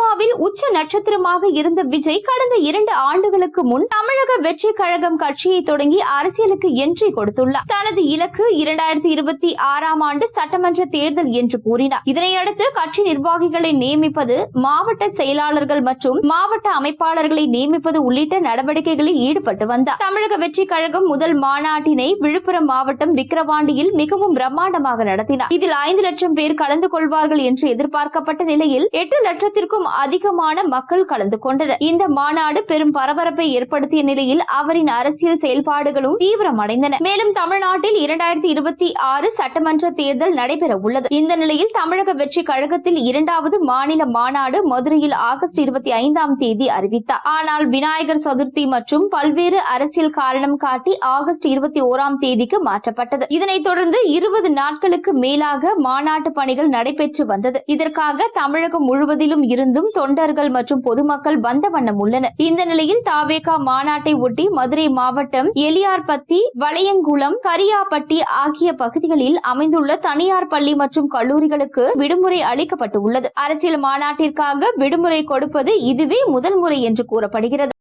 சினிமாவில் உச்ச நட்சத்திரமாக இருந்த விஜய் கடந்த இரண்டு ஆண்டுகளுக்கு முன் தமிழக வெற்றி கழகம் கட்சியை தொடங்கி அரசியலுக்கு என்ட்ரி கொடுத்துள்ளார். தனது இலக்கு இரண்டாயிரத்தி இருபத்தி ஆறாம் ஆண்டு சட்டமன்ற தேர்தல் என்று கூறினார். இதனையடுத்து கட்சி நிர்வாகிகளை நியமிப்பது மாவட்ட செயலாளர்கள் மற்றும் மாவட்ட அமைப்பாளர்களை நியமிப்பது உள்ளிட்ட நடவடிக்கைகளில் ஈடுபட்டு வந்தார். தமிழக வெற்றி கழகம் முதல் மாநாட்டினை விழுப்புரம் மாவட்டம் விக்கிரவாண்டியில் மிகவும் பிரம்மாண்டமாக நடத்தினார். இதில் ஐந்து லட்சம் பேர் கலந்து கொள்வார்கள் என்று எதிர்பார்க்கப்பட்ட நிலையில் எட்டு லட்சத்திற்கும் அதிகமான மக்கள் கலந்து கொண்டனர் இந்த மாநாடு பெரும் பரபரப்பை ஏற்படுத்திய நிலையில் அவரின் அரசியல் செயல்பாடுகளும் தீவிரமடைந்தன. மேலும் தமிழ்நாட்டில் இரண்டாயிரத்தி இருபத்தி ஆறு சட்டமன்ற தேர்தல் நடைபெற உள்ளது. இந்த நிலையில் தமிழக வெற்றி கழகத்தில் இரண்டாவது மாநில மாநாடு மதுரையில் ஆகஸ்ட் இருபத்தி ஐந்தாம் தேதி அறிவித்தார். ஆனால் விநாயகர் சதுர்த்தி மற்றும் பல்வேறு அரசியல் காரணம் காட்டி ஆகஸ்ட் இருபத்தி ஓராம் தேதிக்கு மாற்றப்பட்டது. இதனைத் தொடர்ந்து இருபது நாட்களுக்கு மேலாக மாநாட்டு பணிகள் நடைபெற்று வந்தது. இதற்காக தமிழகம் முழுவதிலும் இருந்து இருந்தும் தொண்டர்கள் மற்றும் பொதுமக்கள் வந்த வண்ணம் உள்ளனர். இந்த நிலையில் தாவேகா மாநாட்டை ஒட்டி மதுரை மாவட்டம் எலியார்பத்தி வளையங்குளம் கரியாப்பட்டி ஆகிய பகுதிகளில் அமைந்துள்ள தனியார் பள்ளி மற்றும் கல்லூரிகளுக்கு விடுமுறை அளிக்கப்பட்டு உள்ளது அரசியல் மாநாட்டிற்காக விடுமுறை கொடுப்பது இதுவே முதல் முறை என்று கூறப்படுகிறது.